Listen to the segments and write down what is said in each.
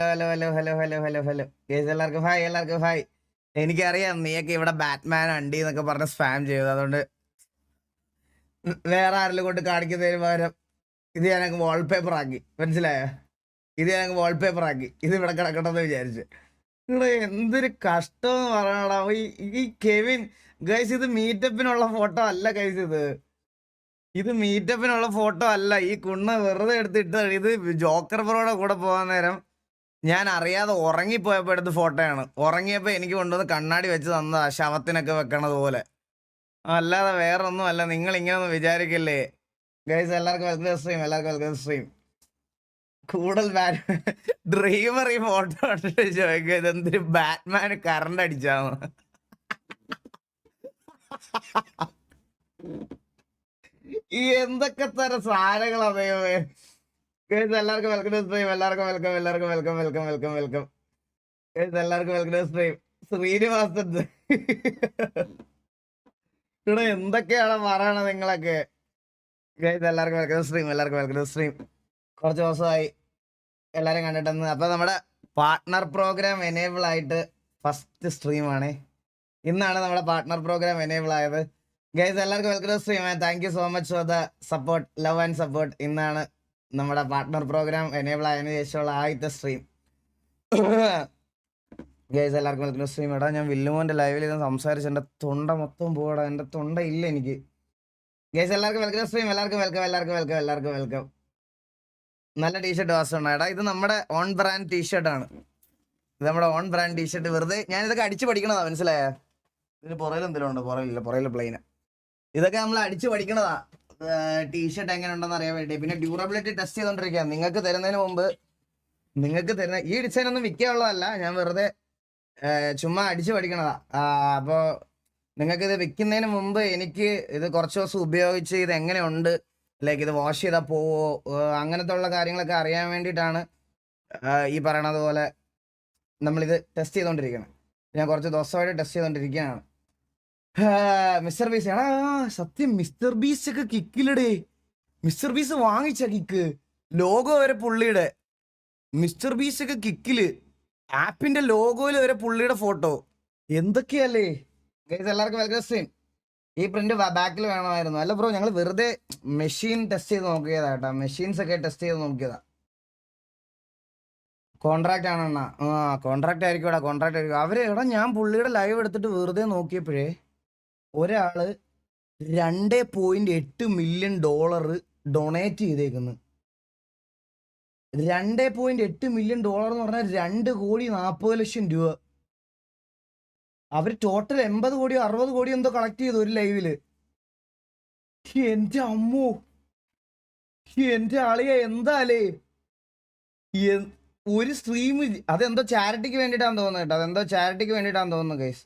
Hello hello hello hello hello hello case എല്ലാവർക്കും hi എല്ലാവർക്കും hi എനിക്കറിയാം നീയൊക്കെ ഇവിടെ ബാറ്റ്മാൻ അണ്ടി എന്നൊക്കെ പറഞ്ഞ് സ്പാം ചെയ്തു അതുകൊണ്ട് വേറെ ആരെങ്കിലും കൊണ്ട് കാണിക്കുന്നതിന് പകരം ഇത് ഞാനങ്ങ് വാൾപേപ്പർ ആക്കി. മനസ്സിലായോ? ഇത് ഞാനങ്ങ് വാൾപേപ്പർ ആക്കി. ഇത് ഇവിടെ കിടക്കണമെന്ന് വിചാരിച്ചു. നിങ്ങൾ എന്തൊരു കഷ്ടം എന്ന് പറയണടാ. ഈ കെവിൻ ഗൈസ് ഇത് മീറ്റപ്പിനുള്ള ഫോട്ടോ അല്ല ഗൈസ് ഇത്. ഇത് മീറ്റപ്പിനുള്ള ഫോട്ടോ അല്ല. ഈ കുണ്ണ വെറുതെ എടുത്തിട്ട് ഇത് ജോക്കർ ബ്രോയുടെ കൂടെ പോകാൻ നേരം ഞാൻ അറിയാതെ ഉറങ്ങിപ്പോയപ്പോൾ എടുത്ത ഫോട്ടോയാണ്. ഉറങ്ങിയപ്പോൾ എനിക്ക് കൊണ്ടുവന്ന് കണ്ണാടി വെച്ച് തന്നതാ ശവത്തിനൊക്കെ വെക്കണത് പോലെ. അല്ലാതെ വേറെ ഒന്നും അല്ല നിങ്ങൾ ഇങ്ങനെ ഒന്നും വിചാരിക്കല്ലേ? ഗൈസ് എല്ലാവർക്കും വെൽക്കം സ്ട്രീം എല്ലാവർക്കും വെൽക്കം സ്ട്രീം കൂടുതൽ ഡ്രീമർ ഈ ഫോട്ടോ കണ്ടിട്ട് ചോദിക്കുക ഇതെന്തൊരു ബാറ്റ്മാൻ കറണ്ട് അടിച്ചാണ് ഈ എന്തൊക്കെ തരം സാധനങ്ങളാ ദൈവമേ? എല്ലാവർക്കും വെൽക്കം ടു സ്ട്രീം എല്ലാവർക്കും വെൽക്കം എല്ലാവർക്കും വെൽക്കം വെൽക്കം വെൽക്കം വെൽക്കം എല്ലാവർക്കും വെൽക്കം ടു സ്ട്രീം ശ്രീനിവാസൻ. ഇവിടെ എന്തൊക്കെയാണ് പറയണത് നിങ്ങളൊക്കെ? എല്ലാവർക്കും വെൽക്കം സ്ട്രീം എല്ലാവർക്കും വെൽക്കം സ്ട്രീം കുറച്ച് ദിവസമായി എല്ലാവരും കണ്ടിട്ടെന്ന്. അപ്പൊ നമ്മുടെ പാർട്ണർ പ്രോഗ്രാം എനേബിൾ ആയിട്ട് ഫസ്റ്റ് സ്ട്രീമാണ് ഇന്നാണ് നമ്മുടെ പാർട്ണർ പ്രോഗ്രാം എനേബിൾ ആയത്. ഗൈസ് എല്ലാവർക്കും welcome stream thank you so much for the support love and support ഇന്നാണ് നമ്മുടെ പാർട്ട്ണർ പ്രോഗ്രാം എനേബിൾ ആയതിനു ശേഷമുള്ള ആദ്യത്തെ സ്ട്രീം ഗൈസ് എല്ലാവർക്കും വെൽക്കം സ്ട്രീം എടാ ഞാൻ വില്ലുമോന്റെ ലൈവിൽ ഇരുന്ന് സംസാരിച്ച് എന്റെ തൊണ്ട മൊത്തം പോടാ എന്റെ തൊണ്ട ഇല്ല എനിക്ക്. ഗൈസ് എല്ലാവർക്കും വെൽക്കം സ്ട്രീം എല്ലാവർക്കും വെൽക്കം എല്ലാവർക്കും വെൽക്കം എല്ലാവർക്കും വെൽക്കം നല്ല ടീഷർട്ട് വാസമുണ്ട് എടാ ഇത് നമ്മുടെ ഓൺ ബ്രാൻഡ് ടീഷർട്ടാണ് ഇത് നമ്മുടെ ഓൺ ബ്രാൻഡ് ടീഷർട്ട് വെറുതെ ഞാൻ ഇതൊക്കെ അടിച്ച് പഠിക്കണതാ മനസ്സിലായ? ഇതിന് പുറയിൽ എന്തെങ്കിലും ഉണ്ട്? പുറയില്ല പുറയിൽ പ്ലെയിന് ഇതൊക്കെ നമ്മൾ അടിച്ച് പഠിക്കണതാ. ടീഷർട്ട് എങ്ങനെ ഉണ്ടെന്ന് അറിയാൻ വേണ്ടി പിന്നെ ഡ്യൂറബിലിറ്റി ടെസ്റ്റ് ചെയ്തോണ്ടിരിക്കുക നിങ്ങൾക്ക് തരുന്നതിന് മുമ്പ് നിങ്ങൾക്ക് തരുന്ന ഈ ഡിസൈൻ ഒന്നും വിൽക്കാനുള്ളതല്ല. ഞാൻ വെറുതെ ചുമ്മാ അടിച്ചു പഠിക്കണതാ. അപ്പോൾ നിങ്ങൾക്ക് ഇത് വിൽക്കുന്നതിന് മുമ്പ് എനിക്ക് ഇത് കുറച്ച് ദിവസം ഉപയോഗിച്ച് ഇത് എങ്ങനെയുണ്ട്? ലൈക്ക് ഇത് വാഷ് ചെയ്താൽ പോവോ? അങ്ങനത്തെ ഉള്ള കാര്യങ്ങളൊക്കെ അറിയാൻ വേണ്ടിയിട്ടാണ് ഈ പറയണത് പോലെ നമ്മളിത് ടെസ്റ്റ് ചെയ്തുകൊണ്ടിരിക്കുന്നത് ഞാൻ കുറച്ച് ദിവസമായിട്ട് ടെസ്റ്റ് ചെയ്തുകൊണ്ടിരിക്കുകയാണ് മിസ്റ്റർ ബീസ്. എടാ സത്യം മിസ്റ്റർ ബീസ് ഒക്കെ കിക്കിലിടേ. മിസ്റ്റർ ബീസ് വാങ്ങിച്ച കിക്ക്. ലോഗോ വരെ പുള്ളിയുടെ. മിസ്റ്റർ ബീസ് ഒക്കെ കിക്കിൽ. ആപ്പിന്റെ ലോഗോയിൽ വരെ പുള്ളിയുടെ ഫോട്ടോ. എന്തൊക്കെയല്ലേ? എല്ലാവർക്കും വെൽക്കം സെയിം ഈ പ്രിന്റ് ബാക്കിൽ വേണമായിരുന്നു. അല്ല ബ്രോ ഞങ്ങൾ വെറുതെ മെഷീൻ ടെസ്റ്റ് ചെയ്ത് നോക്കിയതാ കേട്ടോ. മെഷീൻസ് ഒക്കെ ടെസ്റ്റ് ചെയ്ത് നോക്കിയതാ. കോൺട്രാക്ട് ആണ് അണ്ണാ ആ കോൺട്രാക്ട് ആയിരിക്കും എടാ കോൺട്രാക്ട് ആയിരിക്കും. അവർ എടാ ഞാൻ പുള്ളിയുടെ ലൈവ് എടുത്തിട്ട് വെറുതെ നോക്കിയപ്പോഴേ ഒരാൾ രണ്ട് പോയിന്റ് എട്ട് മില്യൺ ഡോളർ ഡൊണേറ്റ് ചെയ്തേക്കുന്നു. രണ്ട് പോയിന്റ് എട്ട് മില്യൺ ഡോളർ എന്ന് പറഞ്ഞാൽ രണ്ട് കോടി നാൽപ്പത് ലക്ഷം രൂപ. അവർ ടോട്ടൽ എൺപത് കോടിയോ അറുപത് കോടിയോ എന്തോ കളക്ട് ചെയ്തു ഒരു ലൈവിൽ എന്റെ അമ്മു. എന്റെ ആളിയ എന്താലേ ഒരു സ്ട്രീം അതെന്തോ ചാരിറ്റിക്ക് വേണ്ടിയിട്ടാന്ന് തോന്നുന്നു കേട്ടോ. അതെന്തോ ചാരിറ്റിക്ക് വേണ്ടിയിട്ടാന്ന് തോന്നുന്നു ഗൈസ്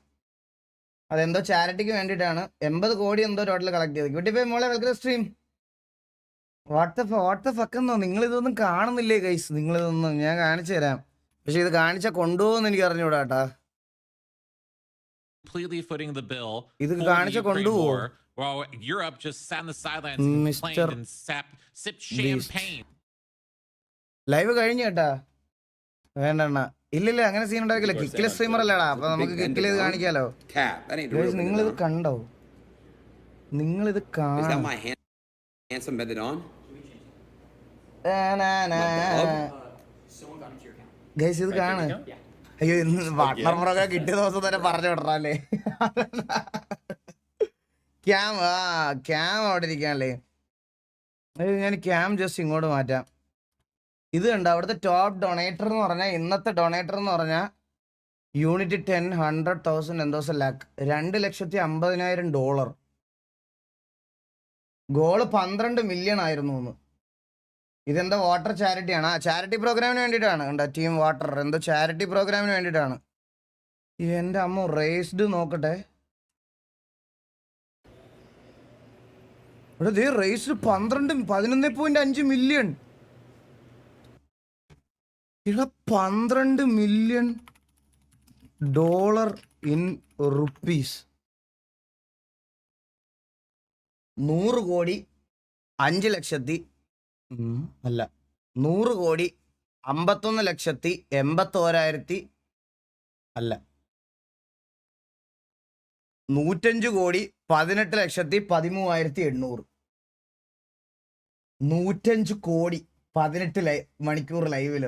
അതെന്തോ ചാരിറ്റിക്ക് വേണ്ടിയിട്ടാണ്. എൺപത് കോടി എന്തോ ടോട്ടൽ കളക്ട് ചെയ്ത്. ക്യൂട്ടിപ്പേ മോളെ വെൽക്കം സ്ട്രീം വാട്സപ്പ് വാട്സപ്പ് എന്നോ? നിങ്ങൾ ഇതൊന്നും കാണുന്നില്ലേ ഗൈസ് നിങ്ങൾ ഇതൊന്നും ഞാൻ കാണിച്ചു തരാം. പക്ഷെ ഇത് കാണിച്ച കൊണ്ടുപോകുന്നു എനിക്ക് അറിഞ്ഞൂടാ കേട്ടാ completely footing the bill. ഇത് കാണിച്ച കൊണ്ടുപോകും. While Europe just sat on the sidelines and complained and sipped champagne. Live കഴിഞ്ഞു കേട്ടാ. വേണ്ടണ്ണ. ഇല്ലില്ല അങ്ങനെ സീൻ ഉണ്ടാക്കില്ല. കിക്കിലെ സ്ട്രീമർ അല്ലടാ. അപ്പൊ നമുക്ക് കിക്കിൽ ഇത് കാണിക്കാലോ. നിങ്ങളിത്. നിങ്ങൾ ഇത് കണ്ടോ നിങ്ങൾ ഇത് കാണാം? ഗൈസ് ഇത് അയ്യോ ഇന്ന് വാട്ടർ പ്രോഗ്രാം കിട്ടിയ ദിവസം തന്നെ പറഞ്ഞു വിടറല്ലേ? ക്യാം ആ ക്യാം അവിടെ ഇരിക്കാനല്ലേ അയ്യോ, ഞാൻ ക്യാം ജസ്റ്റ് ഇങ്ങോട്ട് മാറ്റാം. ഇത് കണ്ട? അവിടുത്തെ ടോപ്പ് ഡൊണേറ്റർ എന്ന് പറഞ്ഞാൽ ഇന്നത്തെ ഡൊണേറ്റർ എന്ന് പറഞ്ഞാൽ യൂണിറ്റ് ടെൻ ഹൺഡ്രഡ് തൗസൻഡ് എന്തോസം ലാക്ക് രണ്ട് ലക്ഷത്തി അമ്പതിനായിരം ഡോളർ ഗോൾ പന്ത്രണ്ട് മില്യൺ ആയിരുന്നു എന്ന്. ഇതെന്തോ വാട്ടർ ചാരിറ്റിയാണ് ആ ചാരിറ്റി പ്രോഗ്രാമിന് വേണ്ടിയിട്ടാണ്. കണ്ടോ? ടീം വാട്ടർ എന്തോ ചാരിറ്റി പ്രോഗ്രാമിന് വേണ്ടിയിട്ടാണ്. എന്റെ അമ്മ റേസ്ഡ് നോക്കട്ടെ. ഇവിടെ റേസ്ഡ് പന്ത്രണ്ട് പതിനൊന്ന് പോയിന്റ് അഞ്ച് മില്യൺ പന്ത്രണ്ട് മില്യൺ ഡോളർ ഇൻ റുപ്പീസ് നൂറ് കോടി അഞ്ച് ലക്ഷത്തി അല്ല നൂറ് കോടി അമ്പത്തൊന്ന് ലക്ഷത്തി എൺപത്തോരായിരത്തി അല്ല നൂറ്റഞ്ച് കോടി പതിനെട്ട് ലക്ഷത്തി പതിമൂവായിരത്തി എണ്ണൂറ്. നൂറ്റഞ്ച് കോടി പതിനെട്ട് ലൈ മണിക്കൂർ ലൈവിൽ.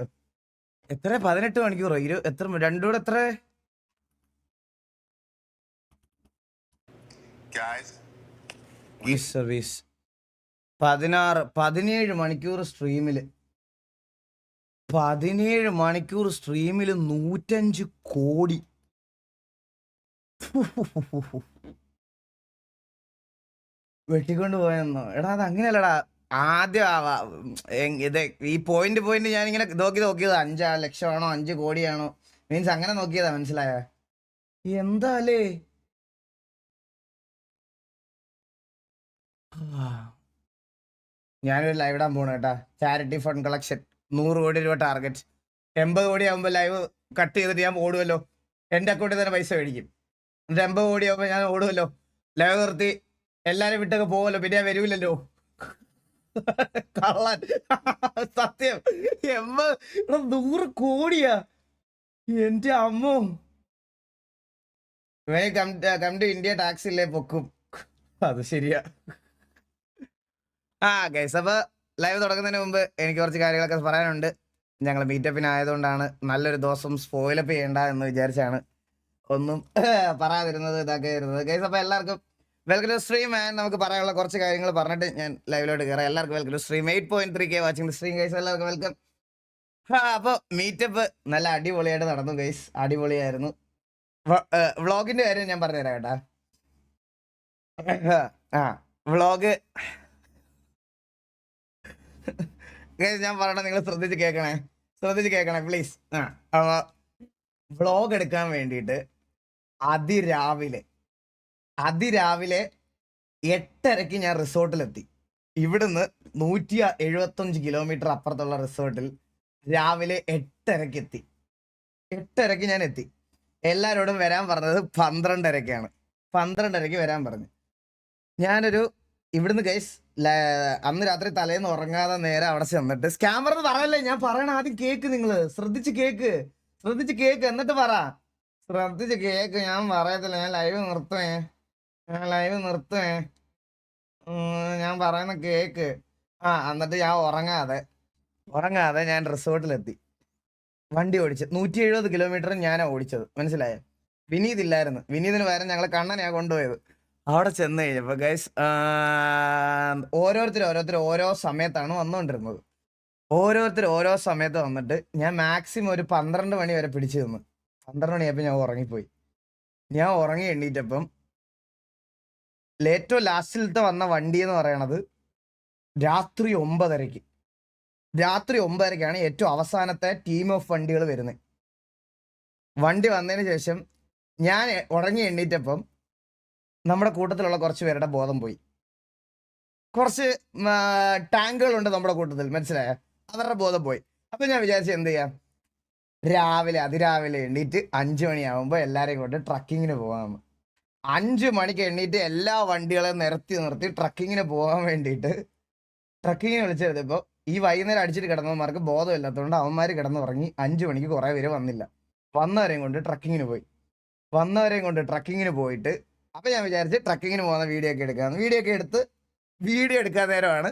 എത്ര? പതിനെട്ട് മണിക്കൂറോ? ഇരു എത്ര? രണ്ടൂടെ എത്ര? സർവീസ് പതിനാറ് പതിനേഴ് മണിക്കൂർ സ്ട്രീമിൽ പതിനേഴ് മണിക്കൂർ സ്ട്രീമിൽ നൂറ്റഞ്ച് കോടി. വെട്ടിക്കൊണ്ട് പോയെന്നോ? എടാ അത് അങ്ങനെയല്ലടാ ആദ്യം ഇത് ഈ പോയിന്റ് പോയിന്റ് ഞാൻ ഇങ്ങനെ നോക്കി നോക്കിയത്. അഞ്ചാ ലക്ഷമാണോ അഞ്ച് കോടിയാണോ? മീൻസ് അങ്ങനെ നോക്കിയതാ മനസ്സിലായ? എന്താലേ ഞാനൊരു ലൈവ് ഇടാൻ പോണു കേട്ടാ. ചാരിറ്റി ഫണ്ട് കളക്ഷൻ നൂറ് കോടി രൂപ ടാർഗറ്റ് എൺപത് കോടി ആകുമ്പോൾ ലൈവ് കട്ട് ചെയ്തിട്ട് ഞാൻ ഓടുമല്ലോ എന്റെ അക്കൗണ്ടിൽ തന്നെ പൈസ മേടിക്കും. എന്നിട്ട് എൺപത് കോടി ആകുമ്പോൾ ഞാൻ ഓടുമല്ലോ ലൈവ് നിർത്തി. എല്ലാരും വിട്ടൊക്കെ പോകുമല്ലോ പിന്നെ ഞാൻ വരൂലല്ലോ കള്ളൻ. സത്യം. എമ്മ നൂറ് കോടിയാ. എന്റെ അമ്മോ. Way come come to India tax ഇല്ലേ പൊക്കും. അത് ശരിയാ. ആ ഗൈസ് അപ്പൊ ലൈവ് തുടങ്ങുന്നതിന് മുമ്പ് എനിക്ക് കുറച്ച് കാര്യങ്ങളൊക്കെ പറയാനുണ്ട്. ഞങ്ങൾ മീറ്റപ്പിന് ആയതുകൊണ്ടാണ് നല്ലൊരു ദിവസം സ്പോയിലപ്പ് ചെയ്യണ്ട എന്ന് വിചാരിച്ചാണ് ഒന്നും പറയാതിരുന്നത് ഇതാക്കിയിരുന്നത്. ഗൈസ് അപ്പൊ എല്ലാവർക്കും വെൽക്കം ടു സ്ട്രീം ആൻഡ് നമുക്ക് പറയാനുള്ള കുറച്ച് കാര്യങ്ങൾ പറഞ്ഞിട്ട് ഞാൻ ലൈവിലോട്ട് കയറാം എല്ലാവർക്കും welcome to stream eight point three K watching stream guys എല്ലാവർക്കും വെൽക്കം അപ്പോൾ മീറ്റപ്പ് നല്ല അടിപൊളിയായിട്ട് നടന്നു ഗൈസ് അടിപൊളിയായിരുന്നു. വ്ളോഗിന്റെ കാര്യം ഞാൻ പറഞ്ഞുതരാം കേട്ടാ. ആ വ്ളോഗ് ഗൈസ് ഞാൻ പറയണ നിങ്ങൾ ശ്രദ്ധിച്ച് കേൾക്കണേ. ശ്രദ്ധിച്ച് കേൾക്കണേ പ്ലീസ് ആ അപ്പോൾ വ്ളോഗ് എടുക്കാൻ വേണ്ടിയിട്ട് അതിരാവിലെ അതിരാവിലെ എട്ടരയ്ക്ക് ഞാൻ റിസോർട്ടിലെത്തി. ഇവിടുന്ന് നൂറ്റി എഴുപത്തഞ്ച് കിലോമീറ്റർ അപ്പുറത്തുള്ള റിസോർട്ടിൽ രാവിലെ എട്ടരയ്ക്ക് എത്തി. എട്ടരയ്ക്ക് ഞാൻ എത്തി. എല്ലാവരോടും വരാൻ പറഞ്ഞത് പന്ത്രണ്ടരയ്ക്കാണ്. പന്ത്രണ്ടരയ്ക്ക് വരാൻ പറഞ്ഞു. ഞാനൊരു ഇവിടുന്ന് ഗൈസ് അന്ന് രാത്രി തലേന്ന് ഉറങ്ങാതെ നേരെ അവിടെ ചെന്നിട്ട് സ്കാമർ എന്ന് പറയല്ലേ ഞാൻ പറയണ ആദ്യം കേക്ക് നിങ്ങൾ ശ്രദ്ധിച്ച് കേക്ക് ശ്രദ്ധിച്ച് കേക്ക് എന്നിട്ട് പറ. ശ്രദ്ധിച്ച് കേക്ക് ഞാൻ പറയത്തില്ല ഞാൻ ലൈവ് നിർത്തുവേ. ഞാൻ ലൈവ് നിർത്തേ ഞാൻ പറയുന്ന കേക്ക്. ആ എന്നിട്ട് ഞാൻ ഉറങ്ങാതെ ഉറങ്ങാതെ ഞാൻ റിസോർട്ടിലെത്തി. വണ്ടി ഓടിച്ച് നൂറ്റി എഴുപത് കിലോമീറ്റർ ഞാൻ ഓടിച്ചത്. മനസ്സിലായോ? വിനീത് ഇല്ലായിരുന്നു. വിനീതിന് പകരം ഞങ്ങൾ കണ്ണനെയാണ് കൊണ്ടുപോയത്. അവിടെ ചെന്ന് കഴിഞ്ഞപ്പോ ഗൈസ് ഓരോരുത്തർ ഓരോരുത്തർ ഓരോ സമയത്താണ് വന്നുകൊണ്ടിരുന്നത് ഓരോരുത്തർ ഓരോ സമയത്ത് വന്നിട്ട് ഞാൻ മാക്സിമം ഒരു പന്ത്രണ്ട് മണി വരെ പിടിച്ചു നിന്നു. പന്ത്രണ്ട് മണിയായപ്പോൾ ഞാൻ ഉറങ്ങിപ്പോയി. ഞാൻ ഉറങ്ങി എണ്ണീറ്റപ്പം ഏറ്റവും ലാസ്റ്റിലത്തെ വന്ന വണ്ടി എന്ന് പറയണത് രാത്രി ഒമ്പതരയ്ക്ക്. രാത്രി ഒമ്പതരയ്ക്കാണ് ഏറ്റവും അവസാനത്തെ ടീം ഓഫ് വണ്ടികൾ വരുന്നത്. വണ്ടി വന്നതിന് ശേഷം ഞാൻ ഉറങ്ങി എണ്ണീറ്റപ്പം നമ്മുടെ കൂട്ടത്തിലുള്ള കുറച്ച് പേരുടെ ബോധം പോയി. കുറച്ച് ടാങ്കുകളുണ്ട് നമ്മുടെ കൂട്ടത്തിൽ മനസ്സിലായ? അവരുടെ ബോധം പോയി. അപ്പൊ ഞാൻ വിചാരിച്ചു എന്ത് ചെയ്യാം? രാവിലെ അതിരാവിലെ എണ്ണീറ്റ് അഞ്ചു മണിയാവുമ്പോൾ എല്ലാവരെയും കൊണ്ട് ട്രക്കിങ്ങിന് പോകാം അഞ്ചു മണിക്ക് എണ്ണീറ്റ് എല്ലാ വണ്ടികളെയും നിർത്തി നിർത്തി ട്രക്കിങ്ങിന് പോകാൻ വേണ്ടിയിട്ട് ട്രക്കിങ്ങിന് വിളിച്ചെടുത്തപ്പോൾ ഈ വൈകുന്നേരം അടിച്ചിട്ട് കിടന്നവന്മാർക്ക് ബോധമില്ലാത്തതുകൊണ്ട് അവന്മാർ കിടന്നുറങ്ങി. അഞ്ച് മണിക്ക് കുറേ പേര് വന്നില്ല. വന്നവരെയും കൊണ്ട് ട്രക്കിങ്ങിന് പോയി. വന്നവരെയും കൊണ്ട് ട്രക്കിങ്ങിന് പോയിട്ട് അപ്പം ഞാൻ വിചാരിച്ച് ട്രക്കിങ്ങിന് പോകുന്ന വീഡിയോ ഒക്കെ എടുക്കാം. വീഡിയോ ഒക്കെ എടുത്ത് വീഡിയോ എടുക്കാൻ നേരമാണ്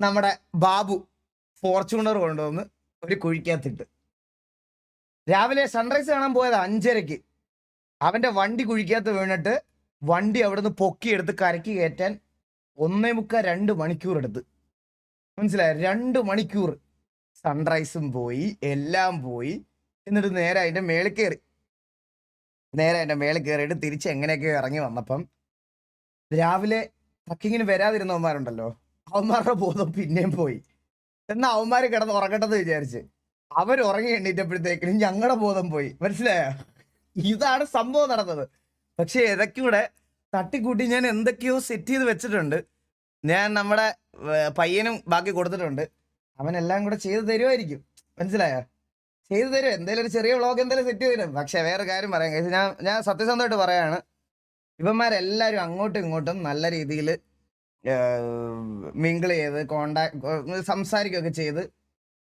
നമ്മുടെ ബാബു ഫോർച്യൂണർ കൊണ്ടുവന്ന് ഒരു കുഴിക്കകത്തിട്ട്. രാവിലെ സൺറൈസ് കാണാൻ പോയത് അഞ്ചരയ്ക്ക്. അവന്റെ വണ്ടി കുഴിക്കകത്ത് വീണിട്ട് വണ്ടി അവിടുന്ന് പൊക്കിയെടുത്ത് കരക്കി കയറ്റാൻ ഒന്നേ മുക്കാൽ രണ്ട് മണിക്കൂർ എടുത്ത്. മനസ്സിലായോ? രണ്ട് മണിക്കൂർ സൺറൈസും പോയി എല്ലാം പോയി. എന്നിട്ട് നേരെ അതിന്റെ മേളിൽ കയറി. നേരെ അതിന്റെ മേളിൽ കയറിയിട്ട് തിരിച്ച് എങ്ങനെയൊക്കെ ഇറങ്ങി വന്നപ്പം രാവിലെ ട്രക്കിങ്ങിന് വരാതിരുന്നവന്മാരുണ്ടല്ലോ. അവന്മാരുടെ ബോധം പിന്നെയും പോയി. എന്നാ അവന്മാർ കിടന്ന് ഉറങ്ങട്ടെന്ന് വിചാരിച്ച്. അവർ ഉറങ്ങി എണ്ണീറ്റപ്പോഴത്തേക്കിനും ഞങ്ങളുടെ ബോധം പോയി. മനസ്സിലായോ? ഇതാണ് സംഭവം നടന്നത്. പക്ഷെ ഇതൊക്കെ തട്ടിക്കൂട്ടി ഞാൻ എന്തൊക്കെയോ സെറ്റ് ചെയ്ത് വെച്ചിട്ടുണ്ട്. ഞാൻ നമ്മുടെ പയ്യനും ബാക്കി കൊടുത്തിട്ടുണ്ട്. അവനെല്ലാം കൂടെ ചെയ്തു തരുമായിരിക്കും മനസ്സിലായോ? ചെയ്തു തരും എന്തെങ്കിലും ഒരു ചെറിയ വ്ളോഗ് എന്തെങ്കിലും സെറ്റ് ചെയ്തു തരും. പക്ഷെ വേറെ കാര്യം പറയാം. ഞാൻ ഞാൻ സത്യസന്ധമായിട്ട് പറയാണ്. ഇവന്മാരെല്ലാവരും അങ്ങോട്ടും ഇങ്ങോട്ടും നല്ല രീതിയിൽ മിങ്കിൾ ചെയ്ത് കോണ്ടാക്ട് സംസാരിക്കുകയൊക്കെ ചെയ്ത്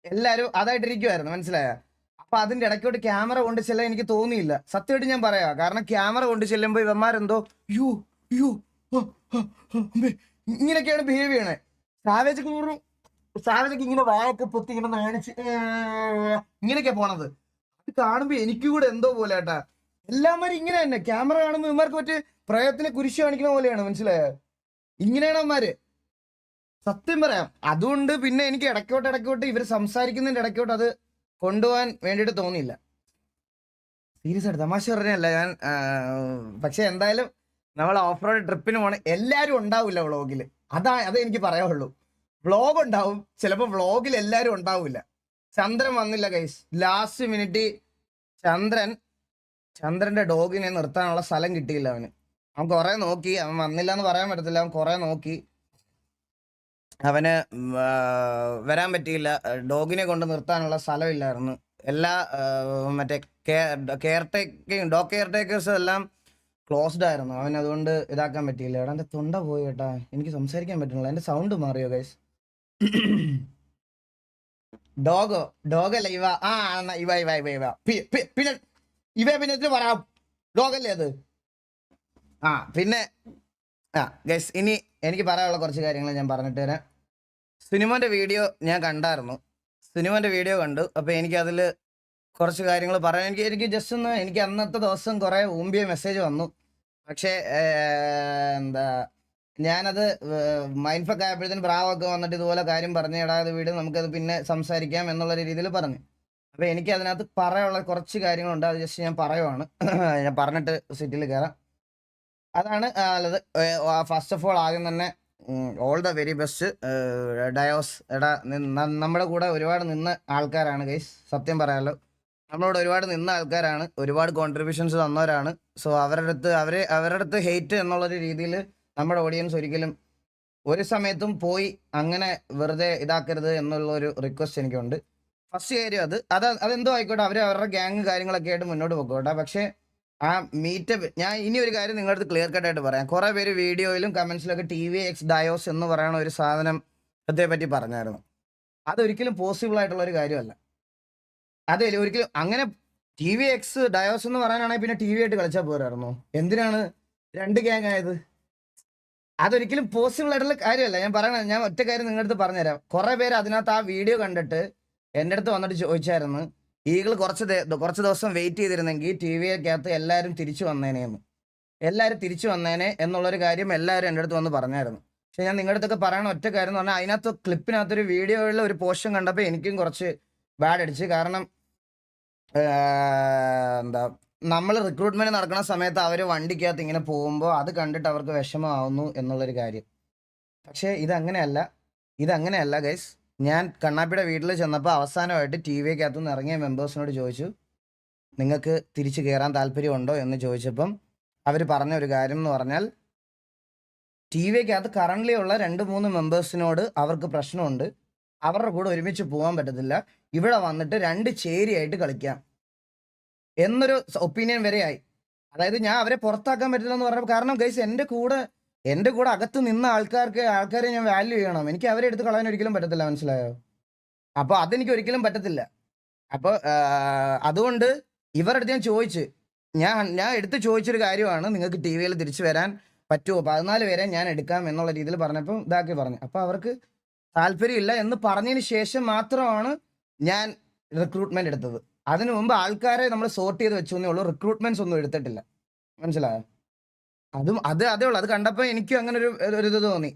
എല്ലാവരും അതായിട്ടിരിക്കുമായിരുന്നു മനസ്സിലായ? അപ്പൊ അതിന്റെ ഇടയ്ക്കോട്ട് ക്യാമറ കൊണ്ട് ചെല്ലാൻ എനിക്ക് തോന്നിയില്ല. സത്യമായിട്ട് ഞാൻ പറയാ. കാരണം ക്യാമറ കൊണ്ട് ചെല്ലുമ്പോ ഇവന്മാരെന്തോ യു യു ഇങ്ങനെയൊക്കെയാണ് ബിഹേവ് ചെയ്യണേ. സാവേജ് സാവേജൊക്കെ ഇങ്ങനെ വായൊക്കെ പൊത്തി ഇങ്ങനെ നാണിച്ച് ഇങ്ങനെയൊക്കെ പോണത്. അത് കാണുമ്പോ എനിക്ക് കൂടെ എന്തോ പോലെ ഏട്ടാ എല്ലാമാരും ഇങ്ങനെ തന്നെ. ക്യാമറ കാണുമ്പോ ഇവന്മാർക്ക് മറ്റേ പ്രയത്തിനെ കുരിശ് കാണിക്കുന്ന പോലെയാണ് മനസ്സിലായോ? ഇങ്ങനെയാണ് അവന്മാര്. സത്യം പറയാം. അതുകൊണ്ട് പിന്നെ എനിക്ക് ഇടയ്ക്കോട്ട് ഇടയ്ക്കോട്ട് ഇവർ സംസാരിക്കുന്നതിന്റെ ഇടയ്ക്കോട്ട് അത് കൊണ്ടുപോകാൻ വേണ്ടിയിട്ട് തോന്നിയില്ല. സീരിയസ് ആയിട്ട് തമാശ പറഞ്ഞല്ല ഞാൻ. പക്ഷെ എന്തായാലും നമ്മൾ ഓഫ് റോഡ് ട്രിപ്പിന് പോണ എല്ലാവരും ഉണ്ടാവില്ല വ്ളോഗിൽ അതാ അത് എനിക്ക് പറയാനുള്ളൂ വ്ളോഗ് ഉണ്ടാവും. ചിലപ്പോൾ വ്ളോഗിൽ എല്ലാവരും ഉണ്ടാവില്ല ചന്ദ്രൻ വന്നില്ല കൈസ് ലാസ്റ്റ് മിനിറ്റ് ചന്ദ്രൻ ചന്ദ്രന്റെ ഡോഗിനെ നിർത്താനുള്ള സ്ഥലം കിട്ടിയില്ല അവന്. അവൻ കുറെ നോക്കി. അവൻ വന്നില്ല എന്ന് പറയാൻ പറ്റത്തില്ല. അവൻ കുറെ നോക്കി. അവന് വരാൻ പറ്റിയില്ല. ഡോഗിനെ കൊണ്ട് നിർത്താനുള്ള സ്ഥലമില്ലായിരുന്നു. എല്ലാ മറ്റേ കെയർ ടേക്കിങ് ഡോഗ് കെയർ ടേക്കേഴ്സും എല്ലാം ക്ലോസ്ഡ് ആയിരുന്നു. അവൻ അതുകൊണ്ട് ഇതാക്കാൻ പറ്റിയില്ല. എടാ എന്റെ തൊണ്ട പോയി കേട്ടാ. എനിക്ക് സംസാരിക്കാൻ പറ്റുന്നില്ല എന്റെ സൗണ്ട് മാറിയോ ഗൈസ്? ഡോഗോ ഡോഗല്ല ഇവ? ആ ഇവ ഇവ ഇവ ഇവ. പിന്നെ ഇവ പിന്നെ ഇതിന് പറയാം ഡോഗല്ലേ അത്? ആ പിന്നെ ആ ഗൈസ് ഇനി എനിക്ക് പറയാനുള്ള കുറച്ച് കാര്യങ്ങൾ ഞാൻ പറഞ്ഞിട്ട് തരാം സിനിമന്റെ വീഡിയോ ഞാൻ കണ്ടായിരുന്നു. സിനിമന്റെ വീഡിയോ കണ്ടു. അപ്പോൾ എനിക്കതിൽ കുറച്ച് കാര്യങ്ങൾ പറയാൻ എനിക്ക് എനിക്ക് ജസ്റ്റ് ഒന്ന് എനിക്ക് അന്നത്തെ ദിവസം കുറേ ഊമ്പിയ മെസ്സേജ് വന്നു. പക്ഷേ എന്താ ഞാനത് മൈൻഡ് ഫക്ക് ആയപ്പോഴത്തേന് ബ്രാവൊക്കെ വന്നിട്ട് ഇതുപോലെ കാര്യം പറഞ്ഞു ഇടാതെ വീട് നമുക്കത് പിന്നെ സംസാരിക്കാം എന്നുള്ള രീതിയിൽ പറഞ്ഞു. അപ്പോൾ എനിക്ക് അതിനകത്ത് പറയാനുള്ള കുറച്ച് കാര്യങ്ങളുണ്ട്. അത് ജസ്റ്റ് ഞാൻ പറയുവാണ്. ഞാൻ പറഞ്ഞിട്ട് സിറ്റിയിൽ കയറാം അതാണ് അല്ലത് ഫസ്റ്റ് ഓഫ് ഓൾ ആദ്യം തന്നെ all the very best Dios എടാ നമ്മുടെ കൂടെ ഒരുപാട് നിന്ന ആൾക്കാരാണ് ഗൈസ് സത്യം പറയാലോ. നമ്മളോട് ഒരുപാട് നിന്ന ആൾക്കാരാണ് ഒരുപാട് കോൺട്രിബ്യൂഷൻസ് തന്നവരാണ്. സോ അവരുടെ അടുത്ത് അവരെ അവരുടെ അടുത്ത് ഹെയ്റ്റ് എന്നുള്ളൊരു രീതിയിൽ നമ്മുടെ ഓഡിയൻസ് ഒരിക്കലും ഒരു സമയത്തും പോയി അങ്ങനെ വെറുതെ ഇതാക്കരുത് എന്നുള്ള ഒരു റിക്വസ്റ്റ് എനിക്കുണ്ട്. ഫസ്റ്റ് കാര്യം അത് അത് അതെന്തോ ആയിക്കോട്ടെ അവർ അവരുടെ ഗ്യാങ് കാര്യങ്ങളൊക്കെ ആയിട്ട് മുന്നോട്ട് പോയിക്കോട്ടെ പക്ഷേ ആ മീറ്റ് ഞാൻ ഇനി ഒരു കാര്യം നിങ്ങളുടെ അടുത്ത് ക്ലിയർ കട്ട് ആയിട്ട് പറയാം. കുറെ പേര് വീഡിയോയിലും കമന്റ്സിലൊക്കെ ടി വി എക്സ് ഡയോസ് എന്ന് പറയുന്ന ഒരു സാധനം അതേ പറ്റി പറഞ്ഞായിരുന്നു. അതൊരിക്കലും പോസിബിൾ ആയിട്ടുള്ള ഒരു കാര്യമല്ല. അതെ ഒരിക്കലും അങ്ങനെ ടി വി എക്സ് ഡയോസ് എന്ന് പറയാനാണെങ്കിൽ പിന്നെ ടി വി ആയിട്ട് കളിച്ചാൽ പോരായിരുന്നു? എന്തിനാണ് രണ്ട് ഗ്യാങ് ആയത്? അതൊരിക്കലും പോസിബിൾ ആയിട്ടുള്ള കാര്യമല്ല. ഞാൻ പറയണ ഞാൻ ഒറ്റ കാര്യം നിങ്ങളുടെ അടുത്ത് പറഞ്ഞുതരാം. കുറെ പേര് അതിനകത്ത് ആ വീഡിയോ കണ്ടിട്ട് എന്റെ അടുത്ത് വന്നിട്ട് ചോദിച്ചായിരുന്നു. ഈഗിൾ കുറച്ച് കുറച്ച് ദിവസം വെയിറ്റ് ചെയ്തിരുന്നെങ്കിൽ ടി വിക്കകത്ത് എല്ലാവരും തിരിച്ചു വന്നേനെന്ന് എല്ലാവരും തിരിച്ചു വന്നേനെ എന്നുള്ളൊരു കാര്യം എല്ലാവരും എന്റെ അടുത്ത് വന്ന് പറഞ്ഞായിരുന്നു. പക്ഷെ ഞാൻ നിങ്ങളുടെ അടുത്തൊക്കെ പറയണ ഒറ്റ കാര്യം എന്ന് പറഞ്ഞാൽ അതിനകത്ത് ക്ലിപ്പിനകത്തൊരു വീഡിയോയിലുള്ള ഒരു പോർഷൻ കണ്ടപ്പോൾ എനിക്കും കുറച്ച് ബാഡ് അടിച്ച്. കാരണം എന്താ നമ്മൾ റിക്രൂട്ട്മെന്റ് നടക്കുന്ന സമയത്ത് അവർ വണ്ടിക്കകത്ത് ഇങ്ങനെ പോകുമ്പോൾ അത് കണ്ടിട്ട് അവർക്ക് വിഷമമാവുന്നു എന്നുള്ളൊരു കാര്യം. പക്ഷേ ഇതങ്ങനെയല്ല. ഇതങ്ങനെയല്ല ഗൈസ് ഞാൻ കണ്ണാപ്പിയുടെ വീട്ടിൽ ചെന്നപ്പോൾ അവസാനമായിട്ട് ടി വിക്കകത്തു നിന്ന് ഇറങ്ങിയ മെമ്പേഴ്സിനോട് ചോദിച്ചു നിങ്ങൾക്ക് തിരിച്ചു കയറാൻ താല്പര്യമുണ്ടോ? എന്ന് ചോദിച്ചപ്പം അവർ പറഞ്ഞ ഒരു കാര്യം എന്ന് പറഞ്ഞാൽ ടി വിക്കകത്ത് കറണ്ട്ലി ഉള്ള രണ്ട് മൂന്ന് മെമ്പേഴ്സിനോട് അവർക്ക് പ്രശ്നമുണ്ട്. അവരുടെ കൂടെ ഒരുമിച്ച് പോകാൻ പറ്റത്തില്ല. ഇവിടെ വന്നിട്ട് രണ്ട് ചേരിയായിട്ട് കളിക്കാം. എന്നൊരു ഒപ്പീനിയൻ വരെയായി അതായത് ഞാൻ അവരെ പുറത്താക്കാൻ പറ്റില്ല എന്ന് പറഞ്ഞപ്പോൾ കാരണം ഗൈസ് എന്റെ കൂടെ എന്റെ കൂടെ അകത്ത് നിന്ന ആൾക്കാർക്ക് ആൾക്കാരെ ഞാൻ വാല്യൂ ചെയ്യണം. എനിക്ക് അവരെ എടുത്ത് കളയാൻ ഒരിക്കലും പറ്റത്തില്ല മനസ്സിലായോ? അപ്പോൾ അതെനിക്ക് ഒരിക്കലും പറ്റത്തില്ല. അപ്പോൾ അതുകൊണ്ട് ഇവരുടെ അടുത്ത് ഞാൻ ചോദിച്ച് ഞാൻ ഞാൻ എടുത്ത് ചോദിച്ചൊരു കാര്യമാണ് നിങ്ങൾക്ക് ടി വിയിൽ തിരിച്ചു വരാൻ പറ്റുമോ? പതിനാല് പേരെ ഞാൻ എടുക്കാം എന്നുള്ള രീതിയിൽ പറഞ്ഞപ്പോൾ ഇതാക്കി പറഞ്ഞു. അപ്പോൾ അവർക്ക് താല്പര്യമില്ല എന്ന് പറഞ്ഞതിന് ശേഷം മാത്രമാണ് ഞാൻ റിക്രൂട്ട്മെന്റ് എടുത്തത്. അതിനു മുമ്പ് ആൾക്കാരെ നമ്മൾ സോർട്ട് ചെയ്ത് വെച്ചു എന്നേ ഉള്ളൂ. റിക്രൂട്ട്മെന്റ്സ് ഒന്നും എടുത്തിട്ടില്ല. മനസ്സിലായോ? അതും അത് അതേ ഉള്ളൂ. അത് കണ്ടപ്പോൾ എനിക്കും അങ്ങനെ ഒരു ഒരു ഇത് തോന്നി.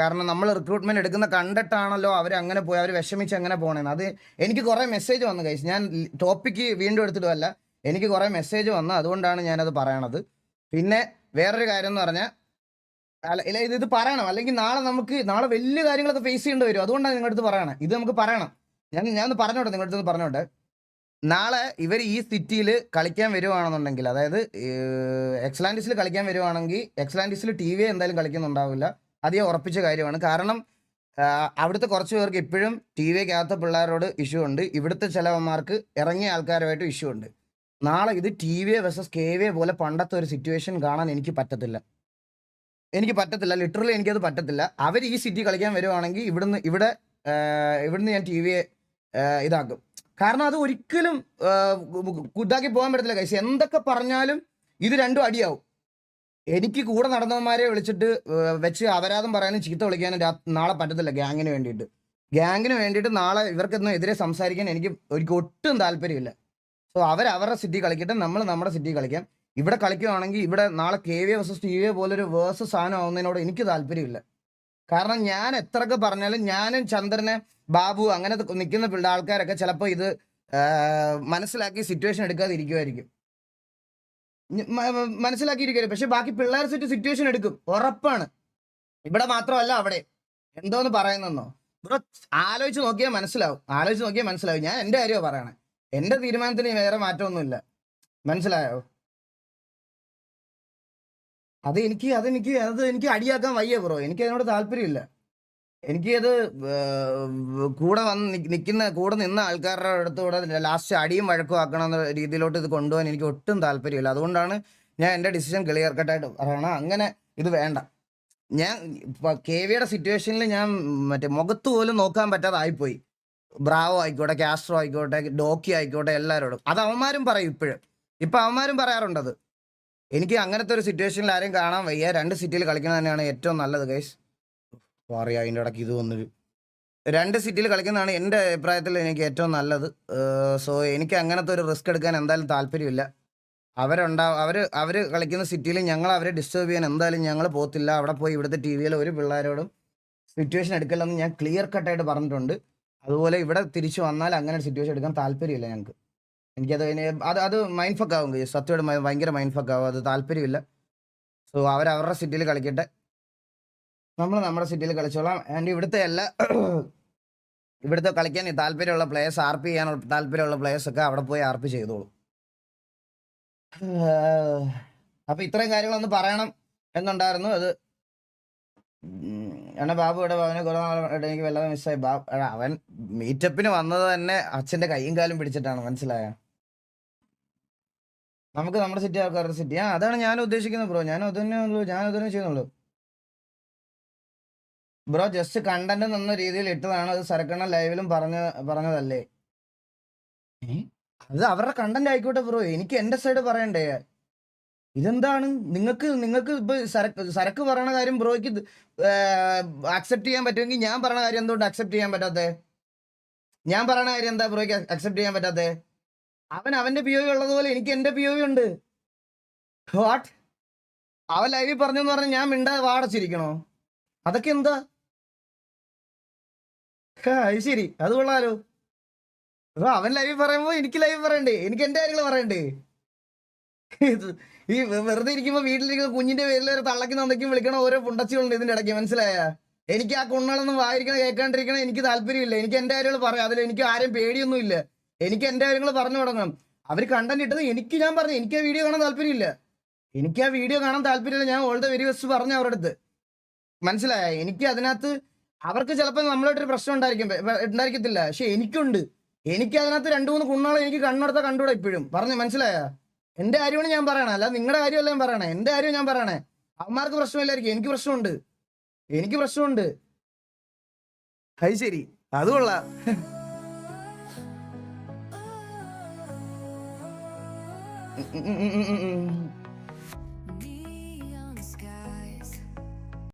കാരണം നമ്മൾ റിക്രൂട്ട്മെന്റ് എടുക്കുന്ന കണ്ടിട്ടാണല്ലോ അവർ അങ്ങനെ പോയി അവർ വിഷമിച്ച് അങ്ങനെ പോണേന്ന്. അത് എനിക്ക് കുറേ മെസ്സേജ് വന്നു കഴിച്ചു ഞാൻ ടോപ്പിക്ക് വീണ്ടും എടുത്തിട്ടല്ല എനിക്ക് കുറേ മെസ്സേജ് വന്നു അതുകൊണ്ടാണ് ഞാനത് പറയണത്. പിന്നെ വേറൊരു കാര്യം എന്ന് പറഞ്ഞാൽ അല്ല ഇത് ഇത് പറയണം. അല്ലെങ്കിൽ നാളെ നമുക്ക് നാളെ വലിയ കാര്യങ്ങളൊക്കെ ഫേസ് ചെയ്യേണ്ടി വരും. അതുകൊണ്ടാണ് നിങ്ങളുടെ അടുത്ത് പറയണം. ഇത് നമുക്ക് പറയണം. ഞാൻ ഞാൻ ഒന്ന് പറഞ്ഞോട്ടെ നിങ്ങളുടെ അടുത്ത് പറഞ്ഞോട്ടെ. നാളെ ഇവർ ഈ സിറ്റിയിൽ കളിക്കാൻ വരുവാണെന്നുണ്ടെങ്കിൽ അതായത് എക്സലാൻഡിസിൽ കളിക്കാൻ വരുവാണെങ്കിൽ എക്സലാൻഡിസിൽ ടി വി എന്തായാലും കളിക്കുന്നുണ്ടാവില്ല. അത് ഉറപ്പിച്ച കാര്യമാണ്. കാരണം അവിടുത്തെ കുറച്ച് പേർക്ക് ഇപ്പോഴും ടി വിക്കകത്ത പിള്ളേരോട് ഇഷ്യൂ ഉണ്ട്. ഇവിടുത്തെ ചിലവന്മാർക്ക് ഇറങ്ങിയ ആൾക്കാരുമായിട്ട് ഇഷ്യൂ ഉണ്ട്. നാളെ ഇത് T V versus K V പോലെ പണ്ടത്തെ ഒരു സിറ്റുവേഷൻ കാണാൻ എനിക്ക് പറ്റത്തില്ല. എനിക്ക് പറ്റത്തില്ല. ലിറ്ററലി എനിക്കത് പറ്റത്തില്ല. അവർ ഈ സിറ്റി കളിക്കാൻ വരുവാണെങ്കിൽ ഇവിടുന്ന് ഇവിടെ ഇവിടുന്ന് ഞാൻ ടി വിയെ ഇതാക്കും. കാരണം അത് ഒരിക്കലും കുതാക്കി പോകാൻ പറ്റത്തില്ല. കൈസ് എന്തൊക്കെ പറഞ്ഞാലും ഇത് രണ്ടും അടിയാവും. എനിക്ക് കൂടെ നടന്നവന്മാരെ വിളിച്ചിട്ട് വെച്ച് അപരാധം പറയാനും ചീത്ത വിളിക്കാനും നാളെ പറ്റത്തില്ല ഗ്യാങ്ങിന് വേണ്ടിയിട്ട്. ഗ്യാങ്ങിന് വേണ്ടിയിട്ട് നാളെ ഇവർക്കൊന്നും എതിരെ സംസാരിക്കാൻ എനിക്ക് എനിക്ക് ഒട്ടും താല്പര്യമില്ല. സോ അവർ അവരുടെ സിറ്റി കളിക്കട്ടെ നമ്മൾ നമ്മുടെ സിറ്റി കളിക്കാം. ഇവിടെ കളിക്കുകയാണെങ്കിൽ ഇവിടെ നാളെ K V versus T V പോലൊരു വേഴ്സസ് സാധനം ആവുന്നതിനോട് എനിക്ക് താല്പര്യമില്ല. കാരണം ഞാൻ എത്രയൊക്കെ പറഞ്ഞാലും ഞാനും ചന്ദ്രനെ ബാബു അങ്ങനെ നിൽക്കുന്ന ആൾക്കാരൊക്കെ ചിലപ്പോൾ ഇത് മനസ്സിലാക്കി സിറ്റുവേഷൻ എടുക്കാതിരിക്കുമായിരിക്കും ഞ- മ- മ- മനസ്സിലാക്കിയിരിക്കും പക്ഷെ ബാക്കി പിള്ളേർ സെറ്റ് സിറ്റുവേഷൻ എടുക്കും. ഉറപ്പാണ്. ഇവിടെ മാത്രമല്ല അവിടെ. എന്തോന്ന് പറയുന്നെന്നോ? ബ്രോ ആലോചിച്ച് നോക്കിയാൽ മനസ്സിലാവും. ആലോചിച്ച് നോക്കിയാൽ മനസ്സിലാവും. ഞാൻ എന്റെ കാര്യമോ പറയണേ. എന്റെ തീരുമാനത്തിന് വേറെ മാറ്റമൊന്നുമില്ല. മനസ്സിലായോ? അത് എനിക്ക് അതെനിക്ക് അത് എനിക്ക് അടിയാക്കാൻ വയ്യ ബ്രോ. എനിക്ക് അതിനോട് താല്പര്യമില്ല. എനിക്ക് അത് കൂടെ വന്ന് നിൽക്കുന്ന കൂടെ നിന്ന ആൾക്കാരുടെ അടുത്തൂടെ ലാസ്റ്റ് അടിയും വഴക്കും ആക്കണം എന്ന രീതിയിലോട്ട് ഇത് കൊണ്ടുപോകാൻ എനിക്ക് ഒട്ടും താല്പര്യമില്ല. അതുകൊണ്ടാണ് ഞാൻ എന്റെ ഡിസിഷൻ ക്ലിയർ കട്ടായിട്ട് പറയണം അങ്ങനെ ഇത് വേണ്ട. ഞാൻ കെ വിയുടെ സിറ്റുവേഷനിൽ ഞാൻ മറ്റേ മുഖത്ത് പോലും നോക്കാൻ പറ്റാതായിപ്പോയി. ബ്രാവോ ആയിക്കോട്ടെ കാസ്ട്രോ ആയിക്കോട്ടെ ഡോക്കി ആയിക്കോട്ടെ എല്ലാവരോടും. അത് അവന്മാരും പറയും ഇപ്പോഴും. ഇപ്പം അവന്മാരും പറയാറുണ്ടത്. എനിക്ക് അങ്ങനത്തെ ഒരു സിറ്റുവേഷനിൽ ആരെയും കാണാൻ വയ്യ. രണ്ട് സിറ്റിയിൽ കളിക്കുന്നത് തന്നെയാണ് ഏറ്റവും നല്ലത് ഗൈസ് പറയാ അതിന്റെ ഇടയ്ക്ക് ഇത് വന്നൊരു രണ്ട് സിറ്റിയിൽ കളിക്കുന്നതാണ് എന്റെ അഭിപ്രായത്തിൽ എനിക്ക് ഏറ്റവും നല്ലത്. സോ എനിക്ക് അങ്ങനത്തെ ഒരു റിസ്ക് എടുക്കാൻ എന്തായാലും താല്പര്യമില്ല. അവരുണ്ടാ അവർ അവർ കളിക്കുന്ന സിറ്റിയിൽ ഞങ്ങൾ അവരെ ഡിസ്റ്റർബ് ചെയ്യാൻ എന്തായാലും ഞങ്ങൾ പോകത്തില്ല. അവിടെ പോയി ഇവിടുത്തെ ടി വിയിൽ ഒരു പിള്ളേരോടും സിറ്റുവേഷൻ എടുക്കില്ലെന്ന് ഞാൻ ക്ലിയർ കട്ടായിട്ട് പറഞ്ഞിട്ടുണ്ട്. അതുപോലെ ഇവിടെ തിരിച്ചു വന്നാൽ അങ്ങനെ ഒരു സിറ്റുവേഷൻ എടുക്കാൻ താല്പര്യമില്ല ഞങ്ങൾക്ക്. എനിക്കത് അത് അത് മൈൻഡ് ഫക്ക് ആവും. സത്യമായിട്ട് ഭയങ്കര മൈൻഡ് ഫക്ക് ആവും. അത് താല്പര്യമില്ല. സോ അവർ അവരുടെ സിറ്റിയിൽ കളിക്കട്ടെ. നമ്മൾ നമ്മുടെ സിറ്റിയിൽ കളിച്ചോളാം. ആൻഡ് ഇവിടുത്തെ എല്ലാ ഇവിടുത്തെ കളിക്കാൻ താല്പര്യമുള്ള പ്ലേയേഴ്സ് ആർ പി ചെയ്യാനുള്ള താല്പര്യമുള്ള പ്ലേയേഴ്സ് ഒക്കെ അവിടെ പോയി ആർ പി ചെയ്തോളൂ. അപ്പൊ ഇത്രയും കാര്യങ്ങളൊന്ന് പറയണം എന്നുണ്ടായിരുന്നു. അത് എന്നെ ബാബു ഇവിടെ ബാബുവിനെ കുറേ നാളായിട്ട് എനിക്ക് വല്ലാതെ മിസ്സായി ബാബു അവൻ മീറ്റപ്പിന് വന്നത് തന്നെ അച്ഛന്റെ കൈയും കാലും പിടിച്ചിട്ടാണ്. മനസ്സിലായ? നമുക്ക് നമ്മുടെ സിറ്റി ആൾക്കാരുടെ സിറ്റി ആ. അതാണ് ഞാൻ ഉദ്ദേശിക്കുന്നത് ബ്രോ ഞാൻ അതന്നെ ഉള്ളൂ. ഞാൻ അതന്നെ ചെയ്യുന്നുള്ളൂ. ബ്രോ ജസ്റ്റ് കണ്ടന്റ് എന്ന രീതിയിൽ ഇട്ടതാണ് അത് സരക്കണ്ണ ലൈവിലും പറഞ്ഞ പറഞ്ഞതല്ലേ? അത് അവരുടെ കണ്ടന്റ് ആയിക്കോട്ടെ ബ്രോ എനിക്ക് എന്റെ സൈഡ് പറയണ്ടേ? ഇതെന്താണ്? നിങ്ങൾക്ക് നിങ്ങൾക്ക് ഇപ്പൊ സരക്ക് സരക്ക് പറയണ കാര്യം ബ്രോയ്ക്ക് അക്സെപ്റ്റ് ചെയ്യാൻ പറ്റുമെങ്കിൽ ഞാൻ പറയണ കാര്യം എന്തുകൊണ്ട് അക്സെപ്റ്റ് ചെയ്യാൻ പറ്റാത്തേ? ഞാൻ പറയണ കാര്യം എന്താ ബ്രോയ്ക്ക് അക്സെപ്റ്റ് ചെയ്യാൻ പറ്റാത്തേ? അവൻ അവന്റെ പി ഒ ഉള്ളതുപോലെ എനിക്ക് എന്റെ പി ഒ ഉണ്ട്. വാട്ട് അവൻ ലൈവിൽ പറഞ്ഞെന്ന് പറഞ്ഞാൽ ഞാൻ മിണ്ടാതെ വാടച്ചിരിക്കണോ? അതൊക്കെ എന്താ? അത് ശരി. അത് കൊള്ളാലോ. അപ്പൊ അവൻ ലൈവ് പറയുമ്പോ എനിക്ക് ലൈവ് പറയണ്ടേ? എനിക്ക് എന്റെ കാര്യങ്ങൾ പറയണ്ടേ? ഈ വെറുതെ ഇരിക്കുമ്പോ വീട്ടിലിരിക്കുന്ന കുഞ്ഞിന്റെ പേരിൽ ഒരു തള്ളക്കി നന്നയ്ക്കും വിളിക്കണ ഓരോ പുണ്ടച്ചികളുണ്ട് ഇതിന്റെ ഇടയ്ക്ക് മനസ്സിലായ? എനിക്ക് ആ കുണ്ണകളൊന്നും വായിരിക്കണം കേൾക്കാണ്ടിരിക്കണം എനിക്ക് താല്പര്യമില്ല. എനിക്ക് എന്റെ കാര്യങ്ങൾ പറയാം. അതിൽ എനിക്ക് ആരും പേടിയൊന്നും ഇല്ല എനിക്ക് എന്റെ കാര്യങ്ങൾ പറഞ്ഞു തുടങ്ങണം. അവർ കണ്ടന്റ് ഇട്ടത് എനിക്ക് ഞാൻ പറഞ്ഞു. എനിക്ക് ആ വീഡിയോ കാണാൻ താല്പര്യമില്ല. എനിക്ക് ആ വീഡിയോ കാണാൻ താല്പര്യമില്ല. ഞാൻ ഓൾ ദ വെരി ബെസ്റ്റ് പറഞ്ഞു അവരുടെ അടുത്ത്. മനസ്സിലായ? എനിക്ക് അതിനകത്ത് അവർക്ക് ചിലപ്പോൾ നമ്മളായിട്ടൊരു പ്രശ്നം ഉണ്ടായിരിക്കും. ഉണ്ടായിരിക്കത്തില്ല. പക്ഷെ എനിക്കുണ്ട്. എനിക്ക് അതിനകത്ത് രണ്ടു മൂന്ന് കുണ്ണാളെ എനിക്ക് കണ്ണെടുത്താൽ കണ്ടുകൂടെ ഇപ്പോഴും. പറഞ്ഞു മനസ്സിലായോ? എന്റെ കാര്യമാണ് ഞാൻ പറയണേ. അല്ല നിങ്ങളുടെ കാര്യമല്ല ഞാൻ പറയണേ. എന്റെ കാര്യം ഞാൻ പറയണേ. അവന്മാർക്ക് പ്രശ്നമില്ലായിരിക്കും. എനിക്ക് പ്രശ്നമുണ്ട്. എനിക്ക് പ്രശ്നമുണ്ട്. അത് ശരി. അത് കൊള്ളാം. ഉം ഉം ഉം ഉം ഉം.